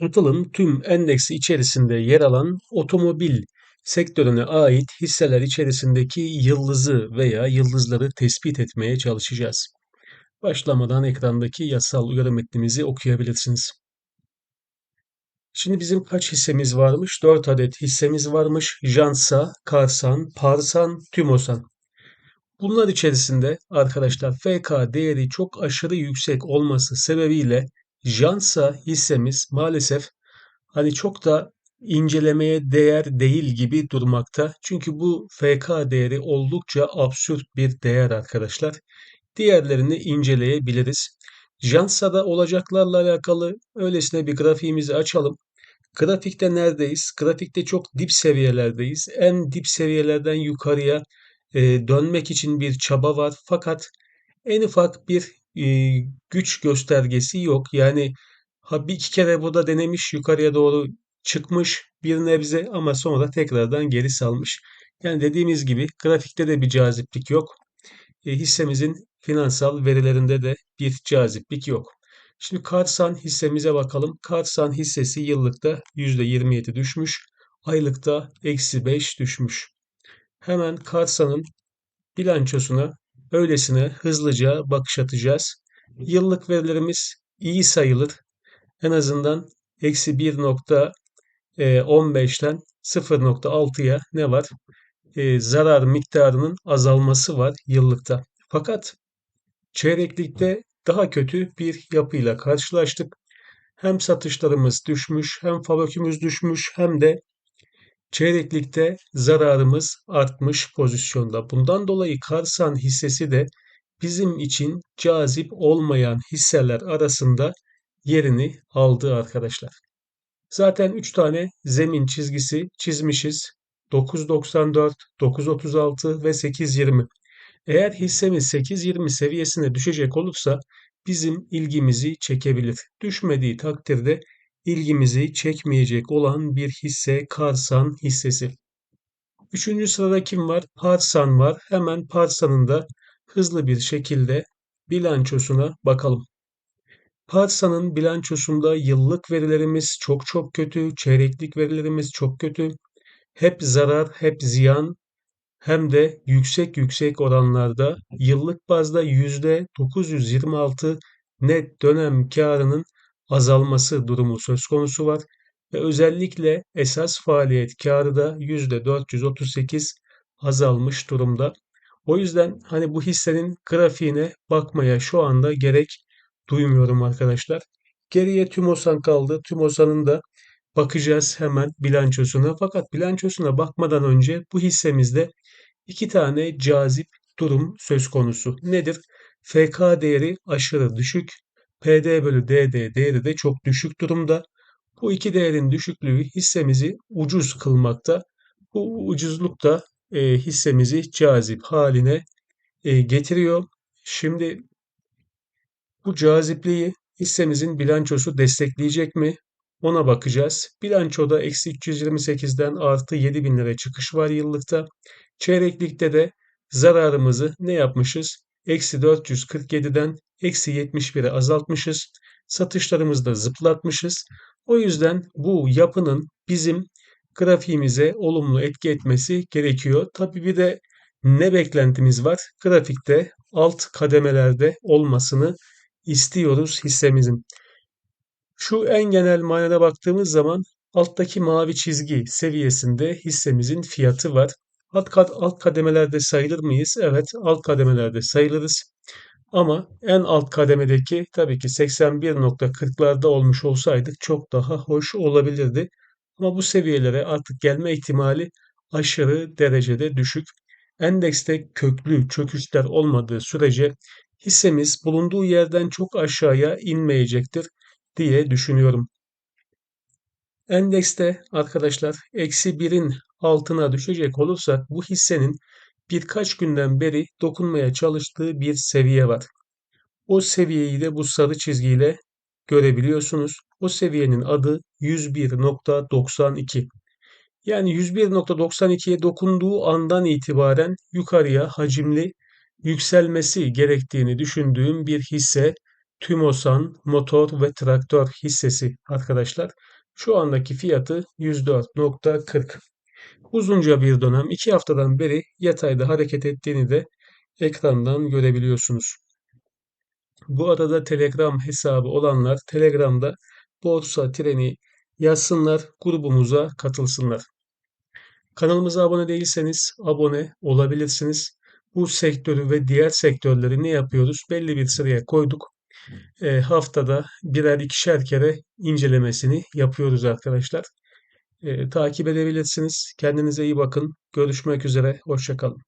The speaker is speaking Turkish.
Katılım tüm endeksi içerisinde yer alan otomobil sektörüne ait hisseler içerisindeki yıldızı veya yıldızları tespit etmeye çalışacağız. Başlamadan ekrandaki yasal uyarı metnimizi okuyabilirsiniz. Şimdi bizim kaç hissemiz varmış? 4 adet hissemiz varmış. Jansa, Karsan, Parsan, Tümosan. Bunlar içerisinde arkadaşlar FK değeri çok aşırı yüksek olması sebebiyle Jansa hissemiz maalesef hani çok da incelemeye değer değil gibi durmakta. Çünkü bu FK değeri oldukça absürt bir değer arkadaşlar. Diğerlerini inceleyebiliriz. Jansa'da olacaklarla alakalı öylesine bir grafiğimizi açalım. Grafikte neredeyiz? Grafikte çok dip seviyelerdeyiz. En dip seviyelerden yukarıya dönmek için bir çaba var. Fakat en ufak bir güç göstergesi yok. Yani ha bir iki kere burada denemiş yukarıya doğru çıkmış bir nebze ama sonra tekrardan geri salmış. Yani dediğimiz gibi grafikte de bir caziplik yok. E, hissemizin finansal verilerinde de bir caziplik yok. Şimdi Karsan hissemize bakalım. Karsan hissesi yıllıkta %27 düşmüş. Aylıkta eksi 5 düşmüş. Hemen Karsan'ın bilançosuna öylesine hızlıca bakış atacağız. Yıllık verilerimiz iyi sayılır. En azından eksi 1.15'ten 0.6'ya ne var? Ee, zarar miktarının azalması var yıllıkta. Fakat çeyreklikte daha kötü bir yapıyla karşılaştık. Hem satışlarımız düşmüş, hem fabökümüz düşmüş, hem de çeyreklikte zararımız artmış pozisyonda. Bundan dolayı Karsan hissesi de bizim için cazip olmayan hisseler arasında yerini aldı arkadaşlar. Zaten 3 tane zemin çizgisi çizmişiz. 9.94, 9.36 ve 8.20. Eğer hissemiz 8.20 seviyesine düşecek olursa bizim ilgimizi çekebilir. Düşmediği takdirde ilgimizi çekmeyecek olan bir hisse Karsan hissesi. Üçüncü sırada kim var? Parsan var. Hemen Parsan'ın da hızlı bir şekilde bilançosuna bakalım. Parsan'ın bilançosunda yıllık verilerimiz çok çok kötü, çeyreklik verilerimiz çok kötü. Hep zarar, hep ziyan hem de yüksek yüksek oranlarda yıllık bazda %926 net dönem karının azalması durumu söz konusu var ve özellikle esas faaliyet karı da %438 azalmış durumda. O yüzden hani bu hissenin grafiğine bakmaya şu anda gerek duymuyorum arkadaşlar. Geriye Tümosan kaldı. Tümosan'ın da bakacağız hemen bilançosuna. Fakat bilançosuna bakmadan önce bu hissemizde iki tane cazip durum söz konusu. Nedir? FK değeri aşırı düşük. PD bölü DD değeri de çok düşük durumda. Bu iki değerin düşüklüğü hissemizi ucuz kılmakta. Bu ucuzluk da e, hissemizi cazip haline e, getiriyor. Şimdi bu cazipliği hissemizin bilançosu destekleyecek mi? Ona bakacağız. Bilançoda eksi 328'den artı 7 bin lira çıkış var yıllıkta. Çeyreklikte de zararımızı ne yapmışız? Eksi 447'den eksi 71'e azaltmışız. Satışlarımızı da zıplatmışız. O yüzden bu yapının bizim grafiğimize olumlu etki etmesi gerekiyor. Tabii bir de ne beklentimiz var? Grafikte alt kademelerde olmasını istiyoruz hissemizin. Şu en genel manada baktığımız zaman alttaki mavi çizgi seviyesinde hissemizin fiyatı var. Alt, kad alt kademelerde sayılır mıyız? Evet, alt kademelerde sayılırız. Ama en alt kademedeki tabii ki 81.40'larda olmuş olsaydık çok daha hoş olabilirdi. Ama bu seviyelere artık gelme ihtimali aşırı derecede düşük. Endekste köklü çöküşler olmadığı sürece hissemiz bulunduğu yerden çok aşağıya inmeyecektir diye düşünüyorum. Endekste arkadaşlar eksi birin altına düşecek olursak bu hissenin birkaç günden beri dokunmaya çalıştığı bir seviye var. O seviyeyi de bu sarı çizgiyle görebiliyorsunuz. O seviyenin adı 101.92. Yani 101.92'ye dokunduğu andan itibaren yukarıya hacimli yükselmesi gerektiğini düşündüğüm bir hisse Tümosan Motor ve Traktör hissesi arkadaşlar. Şu andaki fiyatı 104.40. Uzunca bir dönem 2 haftadan beri yatayda hareket ettiğini de ekrandan görebiliyorsunuz. Bu arada Telegram hesabı olanlar Telegram'da borsa treni yazsınlar, grubumuza katılsınlar. Kanalımıza abone değilseniz abone olabilirsiniz. Bu sektörü ve diğer sektörleri ne yapıyoruz? Belli bir sıraya koyduk. E, haftada birer ikişer kere incelemesini yapıyoruz arkadaşlar. E, takip edebilirsiniz. Kendinize iyi bakın. Görüşmek üzere. Hoşçakalın.